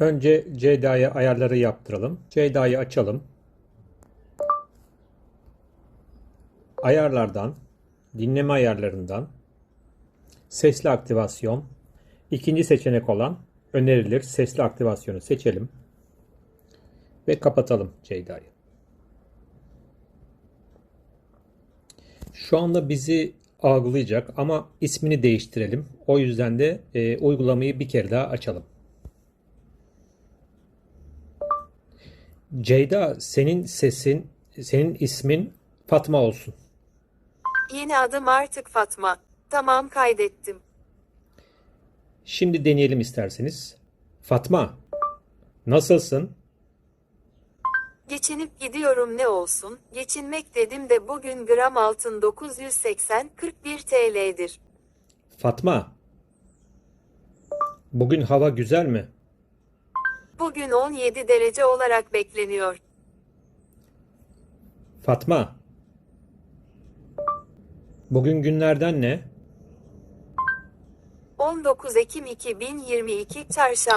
Önce Ceyda'ya ayarları yaptıralım. Ceyda'yı açalım. Ayarlardan, dinleme ayarlarından, sesli aktivasyon, ikinci seçenek olan önerilir sesli aktivasyonu seçelim. Ve kapatalım Ceyda'yı. Şu anda bizi algılayacak ama ismini değiştirelim. O yüzden de e, uygulamayı bir kere daha açalım. Ceyda senin sesin, senin ismin Fatma olsun. Yeni adım artık Fatma. Tamam kaydettim. Şimdi deneyelim isterseniz. Fatma, nasılsın? Geçinip gidiyorum ne olsun. Geçinmek dedim de bugün gram altın 980 41 TL'dir. Fatma, bugün hava güzel mi? Bugün 17 derece olarak bekleniyor. Fatma, bugün günlerden ne? 19 Ekim 2022 Çarşamba